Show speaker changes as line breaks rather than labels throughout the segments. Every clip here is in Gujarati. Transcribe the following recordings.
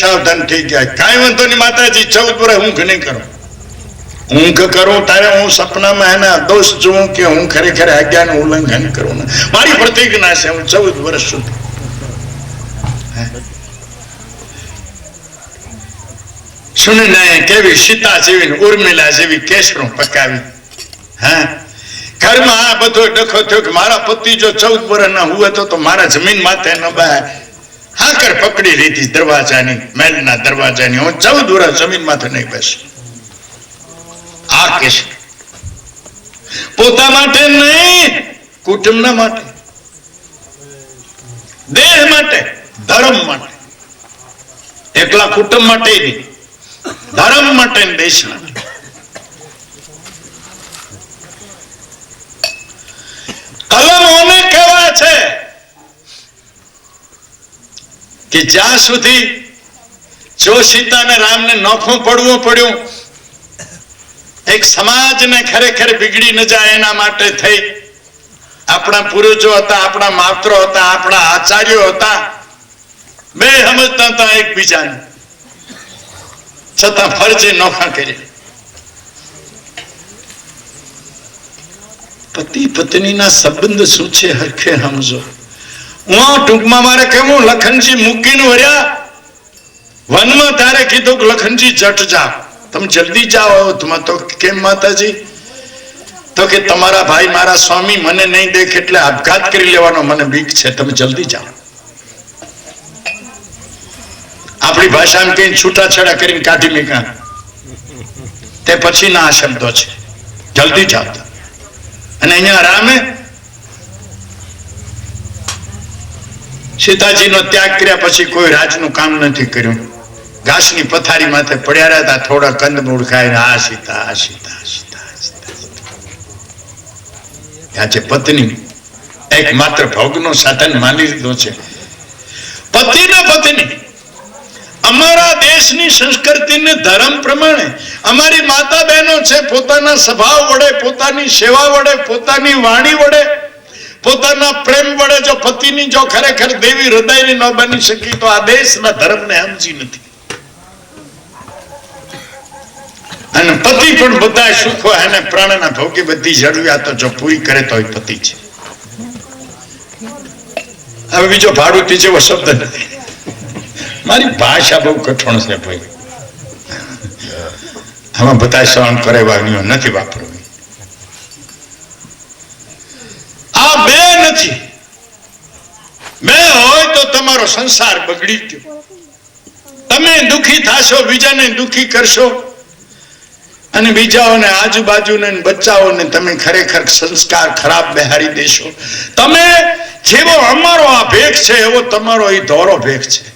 સાવધાન થઈ ગયા કાંઈ વાંધો નહીં, માતાજી ચૌદ વર્ષ ઊંઘ નહીં કરો. ઊંઘ કરું, તારે હું સપનામાં એના દોષ જોઉં કે હું ખરેખર આજ્ઞાનું ઉલ્લંઘન કરું ને? મારી પ્રતિજ્ઞા છે, હું ચૌદ વર્ષ સુધી. સુનનાએ કેવી સીતા જેવી ઉર્મિલા જેવી કેસરો પકાવી. હા? ઘરમાં આ બધો ડખો થયો કે મારા પતિ જો ચૌદ વર્ષના હુએ તો મારા જમીન માથે ન બહાર હાકર પકડી લીધી દરવાજાની, મહેલના દરવાજાની. હું ચૌદ વર્ષ જમીન માથે નહીં બેસું. આ કેસ પોતા માટે નહીં, કુટુંબના માટે, દેહ માટે, ધર્મ માટે. એકલા કુટુંબ માટે નહીં, ધર્મ માટે દેશ માટે કલમોને કહેવાય છે? કે જ્યાં સુધી જો સીતા ને રામ ને નોખું પડવું પડ્યું, એક સમાજને ખરેખર બિગડી ન જાય એના માટે થઈ. આપણા પૂર્વજો હતા, આપણા માત્રો હતા, આપણા આચાર્યો હતા. બે સમજતા હતા એકબીજાને. છતાં ફરજે નોખા કર્યા પતિ પત્નીના સંબંધ શું છે હરખે સમજો. હું ટૂંકમાં મારે કેવું લખનજી મૂકીને વર્યા વનમાં તારે કીધું કે લખનજી જટ જા. તમે જલ્દી જાઓ તમે તો કેમ માતાજી? તો કે તમારા ભાઈ મારા સ્વામી મને નહીં દેખ એટલે આપઘાત કરી લેવાનો મને બીક છે. તમે જલ્દી જાઓ. આપણી ભાષામાં કઈ છૂટાછેડા કરીને કાઢી મૂક્યા તે પછીના આ શબ્દો છે. જલ્દી જાઓ. અને અહીંયા રામે સીતાજીનો ત્યાગ કર્યા પછી કોઈ રાજનું કામ નથી કર્યું. ઘાસની પથારી માથે પડ્યા રહ્યા થોડા કંદમૂળ ખાઈને, આ સીતા આ સીતા આ સીતા, આ પત્ની. એક માત્ર ભોગનો સાધન માની લીધો છે. પતિ ને પત્ની. અમારા દેશની સંસ્કૃતિને ધર્મ પ્રમાણે અમારી માતા બહેનો છે, પોતાના સ્વભાવ વડે, પોતાની સેવા વડે, પોતાની વાણી વડે પોતાના પ્રેમ વડે જો પતિની જો ખરેખર દેવી હૃદયની ન બની શકી, તો આ દેશના ધર્મને સમજી નથી. અને પતિ પણ બધા સુખો અને પ્રાણના ભોગી બધી જરૂરિયાતો જો પૂરી કરે તો પતિ છે. હવે બીજો ભાડુતી જેવો શબ્દ નથી. મારી ભાષા બહુ કઠણ છે ભાઈ. આમાં બધા સહન કરે વાગ્યો નથી વાપરવી આ બે નથી બે હોય તો તમારો સંસાર બગડી ગયો. તમે દુખી થશો, બીજાને દુખી કરશો. અને બીજાઓને આજુબાજુને બચ્ચાઓને તમે ખરેખર સંસ્કાર ખરાબ બેહારી દેશો. તમે જેવો અમારો આ ભેખ છે, એવો તમારો એ ધોરો ભેખ છે.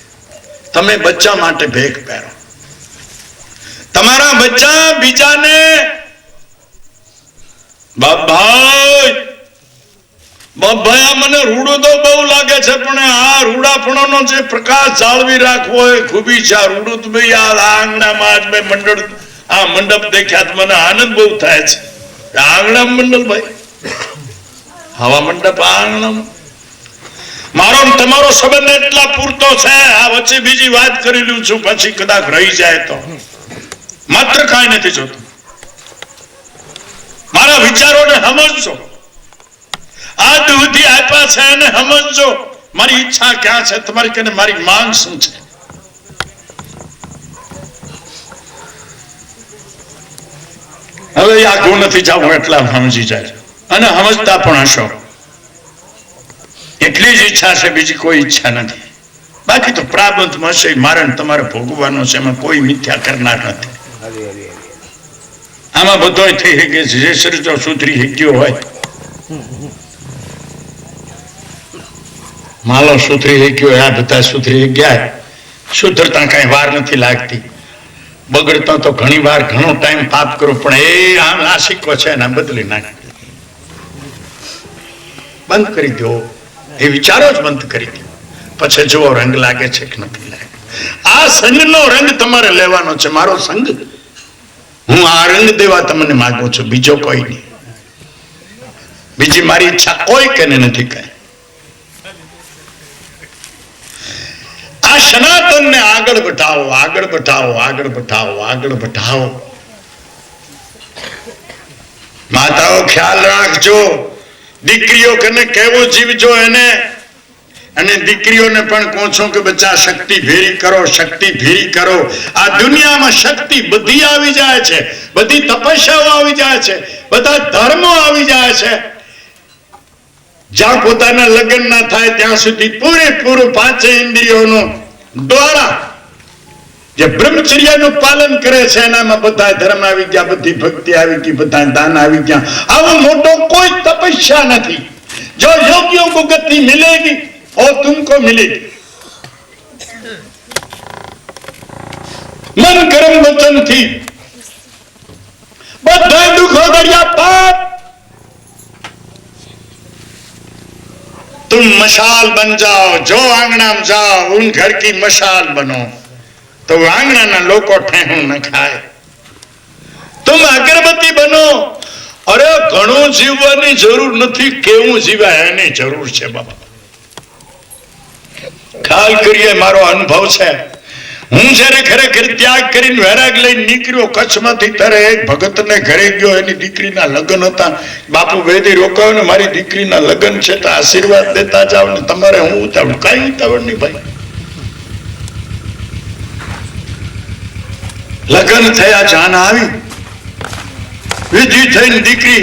તમે બચ્ચા માટે ભેખ પહેરો. તમારા બચ્ચા બીજાને બાપભાઈ બાપભાઈ આ મને રૂડો તો બહુ લાગે છે, પણ આ રૂડાપણાનો જે પ્રકાશ જાળવી રાખવો એ આનંદ બહુ હવા મંડપ આ મારો તમારો સંબંધ એટલા પૂરતો છે, આ વચ્ચે બીજી વાત કરી લઉં છું, પછી કદાચ રહી જાય તો. માત્ર કાંઈ નથી જોતું. મારા વિચારોને સમજજો. આ સુધી આપ્યા છે એને સમજો મારી ઈચ્છા ક્યાં છે, તમારી કને મારી માંગ શું છે? હવે આગું નથી જવું એટલા સમજી જાય અને સમજતા પણ હશો. એટલી જ ઈચ્છા છે, બીજી કોઈ ઈચ્છા નથી. બાકી તો પ્રાબંધમાં છે મારણ તમારે ભોગવવાનો છે, એમાં કોઈ મિથ્યા કરનાર નથી. આમાં બધો થઈ શકે જે શરીર સુધરી શક્યો હોય. માલો સુધરી ગયો, આ બધા સુધરી ગયા. સુધરતા કઈ વાર નથી લાગતી. બગડતા તો ઘણી વાર, ઘણો ટાઈમ પાપ કરો, પણ એ આમ આ સિક્કો છે એના બદલી નાખે. બંધ કરી દો. એ વિચારો જ બંધ કરી દો. પછી જુઓ, રંગ લાગે છે કે નથી લાગે. આ સંઘનો રંગ તમારે લેવાનો છે, મારો સંગ હું આ રંગ દેવા તમને માગું છું, બીજો કોઈ નહીં. બીજી મારી ઈચ્છા કોઈ કે નથી કઈ. આ સનાતનને આગળ બઢાવો આગળ બઢાવો આગળ બઢાવો આગળ બઢાવો. માતાઓ, ખ્યાલ રાખજો. દીકરીઓ કને કેવો જીવજો એને? અને દીકરીઓને પણ કહું છું કે બચ્ચા, શક્તિ ભેરી કરો, શક્તિ ભેરી કરો. આ દુનિયામાં શક્તિ બધી આવી જાય છે. બધી તપસ્યાઓ આવી જાય છે. બધા ધર્મો આવી જાય છે. જ્યાં પોતાના લગ્ન ના થાય, ત્યાં સુધી પૂરેપૂરું પાંચે ઇન્દ્રિયોનું દ્વારા જે બ્રહ્મચર્યનું પાલન કરે છે, એનામાં બધા ધર્મ આવી ગયા, બધી ભક્તિ આવી ગઈ બધા દાન આવી ગયા. આવો મોટો કોઈ તપસ્યા નથી. જો યોગ્ય ગતિ મિલેગી ઓ તુમકો મિલેગી. મન ગરમ વચનથી બધા દુઃખો ગળ્યા પાપ. तुम मशाल बन जाओ जो आंगना में जाओ उन घर की मशाल बनो तो आंगना लोको ठेहू न खाए तुम अगरबत्ती बनो અરે ઘણું જીવવાની જરૂર નથી કેવું જીવાય એની જરૂર છે બાપા ખ્યાલ કરીએ મારો અનુભવ છે હું જ્યારે ખરેખર ત્યાગ કરીને વૈરાગ લઈને નીકળ્યો, કચ્છમાંથી ત્યારે એક ભગતને ઘરે ગયો, એની દીકરીના લગ્ન હતા. બાપુ વેદી રોકાયો ને મારી દીકરીના લગ્ન છે તો આશીર્વાદ દેતા જાવ ને તમારે હું ઉતાવળ કઈ ઉતાવળ નહીં ભાઈ? લગ્ન થયા, જાન આવી. વિધિ થઈને દીકરી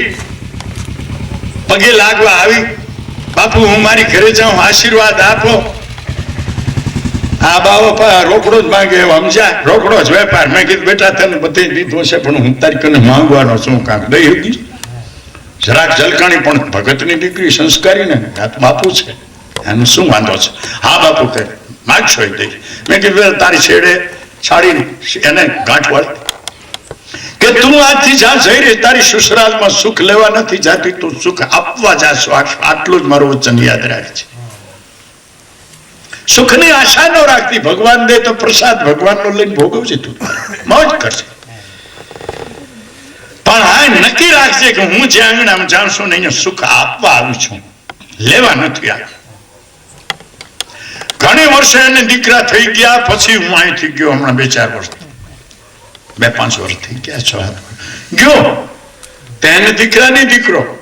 પગે લાગવા આવી. બાપુ હું મારી ઘરે જાઉં, આશીર્વાદ આપો. આ બાવો રોકડો જ માંગે એવો સમજ્યા? રોકડો જ વેપાર. મેં કીધું, બેટા, તને બધે દીધો છે, પણ હું તારી કને માંગવાનો શું કામ દઈ હતી જરાક જલકાણી પણ ભગતની દીકરી સંસ્કારી ને બાપુ છે. એનું શું વાંધો છે? હા, બાપુ કે માગશો દઈ. મેં કીધું તારી છેડે છાડી એને ગાંઠ વાળ. કે તું આજથી જ્યાં જઈ રહી, તારી સસુરાલમાં સુખ લેવા નથી જાતી, તું સુખ આપવા જાશો. આટલું જ મારું વચન યાદ રાખજે. સુખની આશા ન રાખતી. ભગવાન દે તો પ્રસાદ, ભગવાનનો લઈને ભોગવજે તું. મોજ કરશે પણ હા નક્કી રાખજે કે હું જે આંગણામાં જાઉં ને અહીંયા સુખ આપવા આવું છું. લેવા નથી આવ્યો. ઘણી વર્ષે એને દીકરા થઈ ગયા, પછી હું અહીંથી ગયો હમણાં બે ચાર વર્ષ. બે પાંચ વર્ષ થઈ ગયા છ. ગયો. તેને દીકરાની દીકરો.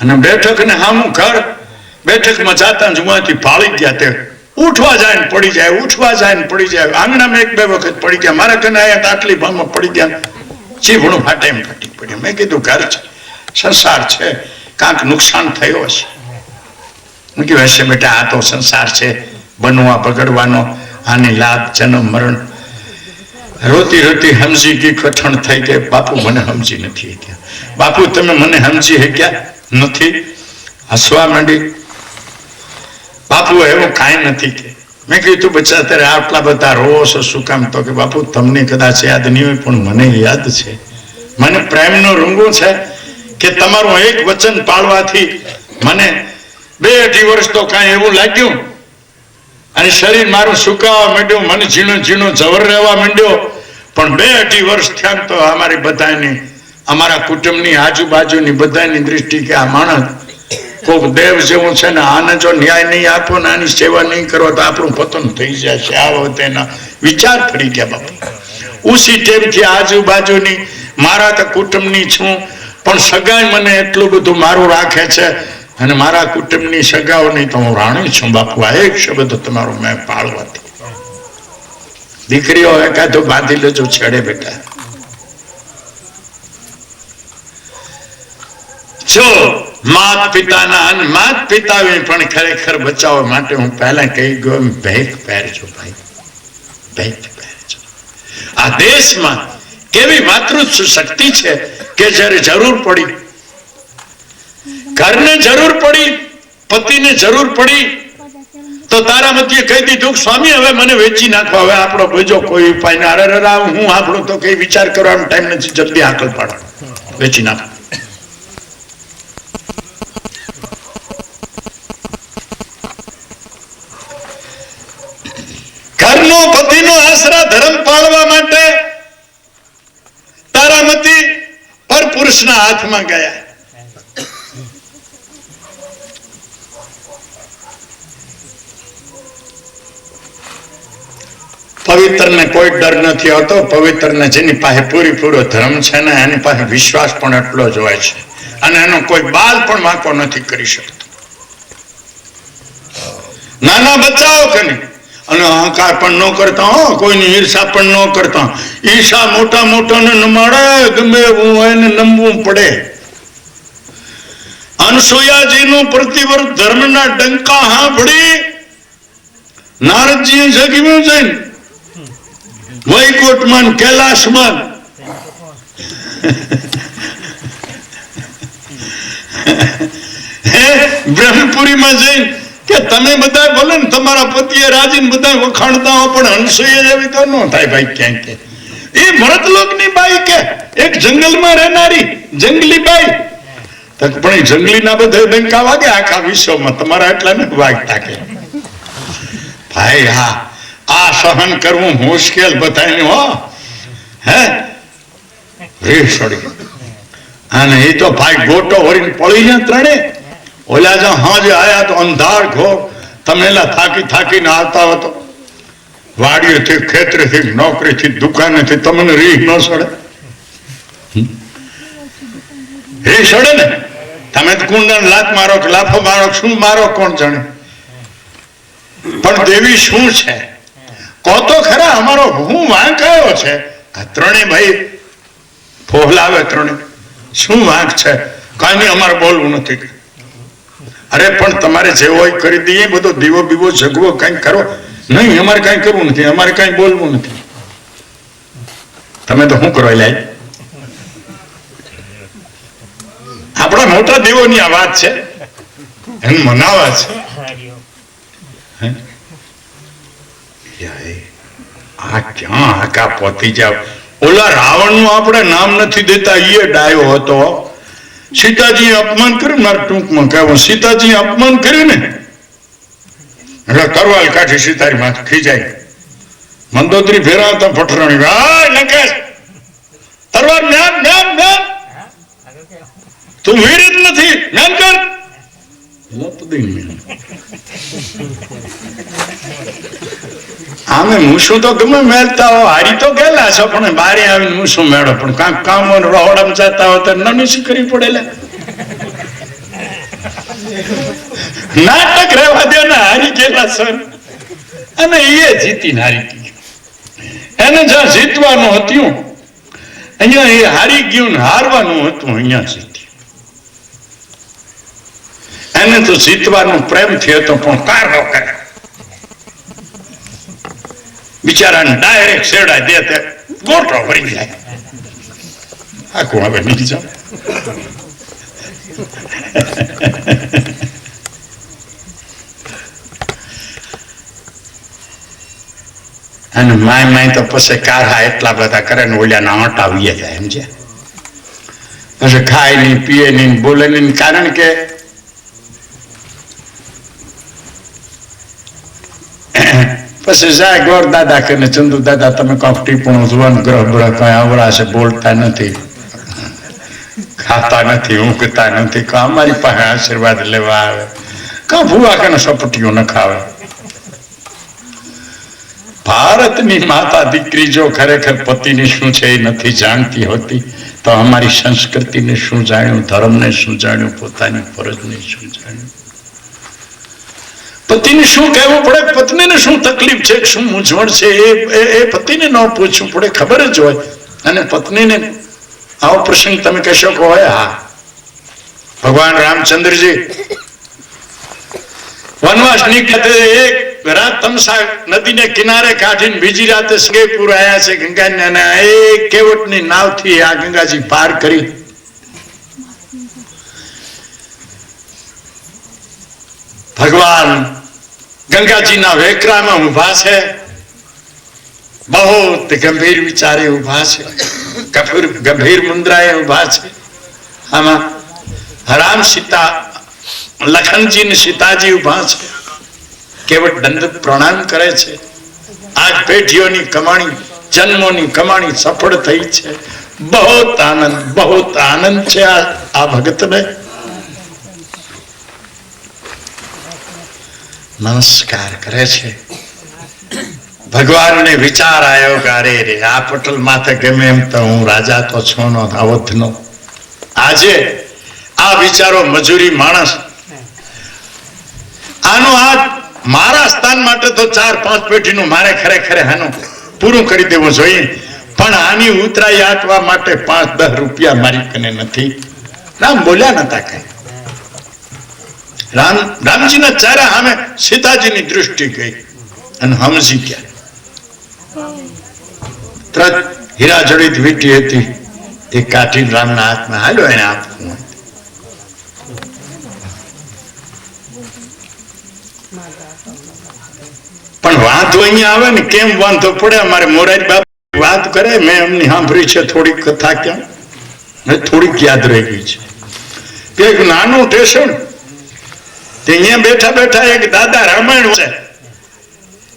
અને બેઠક ને હામું ઘર બેઠકમાં જાતા જુવાથી પાળી ગયા તે. ઉઠવા જાય ને પડી જાય, ઉઠવા જાય ને પડી જાય. આંગણામાં એક બે વખત પડી ગયા. મારા કને આયા તો આટલી ભામાં પડી ગયા. જીભણું ફાટે એમ ફાટી પડ્યું. મેં કીધું, ઘર છે. સંસાર છે. કાંક નુકસાન થયો હશે. મેં કીધું, હશે બેટા, આ તો સંસાર છે. બનવા, બગડવાનો, આની લાભ જન્મ, મરણ. રોતી રોતી સમજી ગઈ કઠણ થઈ કે બાપુ મને સમજી નથી ગયા બાપુ, તમે મને સમજી ક્યાં નથી? હસવા માંડી. બાપુ એવું કાંઈ નથી કે. મેં કીધું બચ્ચા, અત્યારે આટલા બધા રોવો છો, શું કામ? તો કે બાપુ, તમને કદાચ યાદ નહીં હોય, પણ મને યાદ છે. મને પ્રેમનો રૂંગો છે કે તમારું એક વચન પાળવાથી મને બે અઢી વર્ષ તો કાંઈ એવું લાગ્યું. અને શરીર મારું સુકાવા માંડ્યું, મને ઝીણો ઝીણો જવર રહેવા માંડ્યો. પણ બે અઢી વર્ષ થયા તો અમારી બધાની, અમારા કુટુંબની આજુબાજુની બધાની દૃષ્ટિ કે આ માણસ કોક દેવ જેવું છે ને આને જો ન્યાય નહીં આપો ને આની સેવા નહીં કરો તો આપણું પતન થઈ છે આવો તેના વિચાર ફરી ગયા બાપા. ઉસી ટેમથી આજુબાજુની, મારા તો કુટુંબની છું, પણ સગાઈ મને એટલું બધું મારું રાખે છે અને મારા કુટુંબની સગાઓની તો હું રાણી છું બાપુ. આ એક શબ્દ તમારો મેં પાળવાથી. દીકરીઓ એકાદો બાંધી લેજો છેડે બેટા. જો માત પિતાના અને માત પિતાને પણ ખરેખર બચાવવા માટે હું પહેલા કહી ગયો ભેખ પહેરજો ભાઈ ભેખ પહેરજો. આ દેશમાં કેવી માતૃ શક્તિ છે કે જ્યારે જરૂર પડી, ઘરને જરૂર પડી, પતિને જરૂર પડી, તો તારા મતીએ કહી દીધું સ્વામી, હવે મને વેચી નાખો, હવે આપણો બીજો કોઈ ઉપાય ના. અરે હું આપણો તો કઈ વિચાર કરવાનો ટાઈમ નથી, જલ્દી આકલ પાડો. વેચી નાખો ઘરનો પતિનો આશરા ધર્મ પાળવા માટે તારામતી પુરુષના હાથમાં ગયા. પવિત્રને કોઈ ડર નથી હોતો. પવિત્રને જેની પાસે પૂરેપૂરો ધર્મ છે ને એની પાસે વિશ્વાસ પણ એટલો જ હોય છે. અને એનો કોઈ બાલ પણ વાંકો નથી કરી શકતો. નાના બચ્ચાઓ કે નહીં? અને અહંકાર પણ ન કરતા, હો, કોઈની ઈર્ષા પણ ન કરતા. ઈર્ષા મોટા મોટાને નમાડે ગમે એવું હોય ને નમવું પડે. અનસુયાજીનું પ્રતિવર્ત ધર્મના ડંકા સાંભળી નારદજીએ જગવ્યું છે ને કૈલાસમાં હે, બ્રહ્મપુરીમાં જઈને કે તમે બધા ભલે ને તમારા પતિએ રાજીને બધા વખાણતા હો, પણ હંસોએ જેવી તો ન થાય ભાઈ ક્યાંક કે. એ ભરતલોકની બાઈ કે, એક જંગલમાં રહેનારી જંગલી બાઈ. પણ એ જંગલીના બધા ડંકા વાગે આખા વિશ્વમાં, તમારા એટલા ને વાગતા કે. ભાઈ હા, આ સહન કરવું મુશ્કેલ બધાને હો. હે? રેસડી અને એ તો ભાઈ ગોટો વળીને પડી ગયા ત્રણે. ઓલા જ્યાં હાજે આયા તો અંધાર ઘોર. તમે એલા થાકી થાકીને આવતા હો તો. વાડીએથી, ખેતરેથી, નોકરીથી, દુકાનેથી તમને રીહ ન સડે. રીહ સડે ને? તમે કુંડન લાત મારો કે લાફો મારો શું મારો કોણ જાણે? પણ દેવી શું છે? કહો તો ખરા, અમારો હું વાંક આવ્યો છે? આ ત્રણે ભાઈ ફોહલાવે ત્રણે શું વાંક છે? કાંઈ અમારે બોલવું નથી. અરે, પણ તમારે જે હોય કરી દઈએ, બધો દીવો બીવો જગવો કઈ કરો. નહીં, અમારે કઈ કરવું નથી, અમારે કઈ બોલવું નથી. તમે તો શું કરો લાય આપણા મોટા દેવોની આ વાત છે. એને મનાવા છે. આ ક્યાં આકા પતી જાવ? ઓલા રાવણનું આપણે નામ નથી દેતા એ ડાયો હતો. સીતાજી અપમાન કર્યું મારે ટૂંકમાં કહેવું સીતાજી અપમાન કર્યું ને. એટલે કરવાલ કાઢી સીતારી માથે ખીજાય. મંદોદરી ફેરવતા પઠરાણી હાય નકેશ તરવાર જ્ઞાન જ્ઞાન જ્ઞાન તું વીર જ નથી જ્ઞાન કર. આમે મૂસું તો ગમે મેળતા હો હારી તો ગયેલા છો, પણ બારે આવીને મૂસું મેળો. પણ કાંક કામ હોય જતા હો તો નમીસી કરી પડેલા. નાટક રહેવા દે ને હારી ગયેલા સર અને એ જીતીને હારી એને જ્યાં જીતવાનું હતું, અહીંયા એ હારી ગયું ને હારવાનું હતું, અહીંયા જીત્યું. એને તો જીતવાનું થયો હતો પણ કારો કરે. બિચારાને ડાયરેક્ટ શેરડા દે તે ગોટો ભરી જાય આખું હવે નીકળી જાવ અને માય માય તો પછી કાઢા એટલા બધા કરે ને ઓલિયાના આંટા વીએ જાય, એમ છે. પછી ખાય નહીં, પીએ નહીં, બોલે નહીં, કારણ કે પછી જાય ગોર દાદા કે ચંદુ દાદા, તમે કાંક ટીપણું જુવાન ગ્રહ ગ્રહ કઈ આવડા છે, બોલતા નથી. ખાતા નથી, ઊંઘતા નથી. કા અમારી પાસે આશીર્વાદ લેવા આવે. કા ભૂવા કે સપટીઓ ન ખાવે ભારતની માતા દીકરી જો ખરેખર પતિને શું છે એ નથી જાણતી હોતી, તો અમારી સંસ્કૃતિને શું જાણ્યું, ધર્મને શું જાણ્યું, પોતાની ફરજને શું જાણ્યું? પતિને શું કહેવું પડે? પત્નીને શું તકલીફ છે? શું મૂંઝવણ છે? એ, એ- પતિને ન પૂછવું પડે, ખબર જ હોય. અને પત્નીને આવો પ્રસંગ તમે કહેશો કે હોય, હા. ભગવાન રામચંદ્રજી વનવાસ નીકળે એક રાત તમસા નદીને કિનારે કાઢીને બીજી રાતે સગેપુર આવ્યા છે ગંગા એક કેવટની નાવથી આ ગંગાજી પાર કરી. ભગવાન ગંગાજીના વેકરામાં ઊભા છે. બહુ ગંભીર વિચારે ઊભા છે. ગંભીર ગંભીર મુદ્રાએ ઊભા છે. આમાં રામ સીતા લખનજી ને સીતાજી ઊભા છે. કેવટ દંડ પ્રણામ કરે છે. આજ પેઢીઓની કમાણી, જન્મોની કમાણી સફળ થઈ છે. બહુ આનંદ બહુ આનંદ છે આ આ ભગતને. નમસ્કાર કરે છે. ભગવાનને વિચાર આવ્યો કે અરે રે, આ પટલ માથે ગમે એમ તો હું રાજા તો છો નો અવધનો. આજે આ વિચારો મજૂરી માણસ. આનો આ મારા સ્થાન માટે તો ચાર પાંચ પેઢીનું મારે ખરેખર આનું પૂરું કરી દેવું જોઈએ. પણ આની ઉતરાઈ આટવા માટે પાંચ દસ રૂપિયા મારી કને નથી. રામ બોલ્યા નતા કઈ. રામ રામજીના ચારા સામે સીતાજીની દૃષ્ટિ ગઈ. અને હમજી ગયા. તરત હીરા જડિત વીટી હતી. એ કાઠી રામના હાથમાં હાલ્યો એને આપવું પણ વાંધો અહીંયા આવે ને કેમ વાંધો પડે? અમારે મોરારી બાપુ વાત કરે, મેં એમની સાંભળી છે, થોડીક કથા ક્યાં? ને થોડીક યાદ રહી ગઈ છે એક નાનું સ્ટેશન તે અહીંયા બેઠા બેઠા એક દાદા રામાયણ છે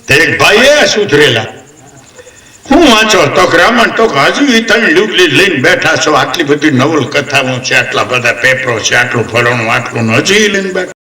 તે એક ભાઈએ સુધરેલા. હું વાંચો તો રામાયણ તો હજુ તમે લુગલી લઈને બેઠા છો. આટલી બધી નવલ કથાઓ છે, આટલા બધા પેપરો છે, આટલું ફલાણું, આટલું હજી લઈને બેઠા.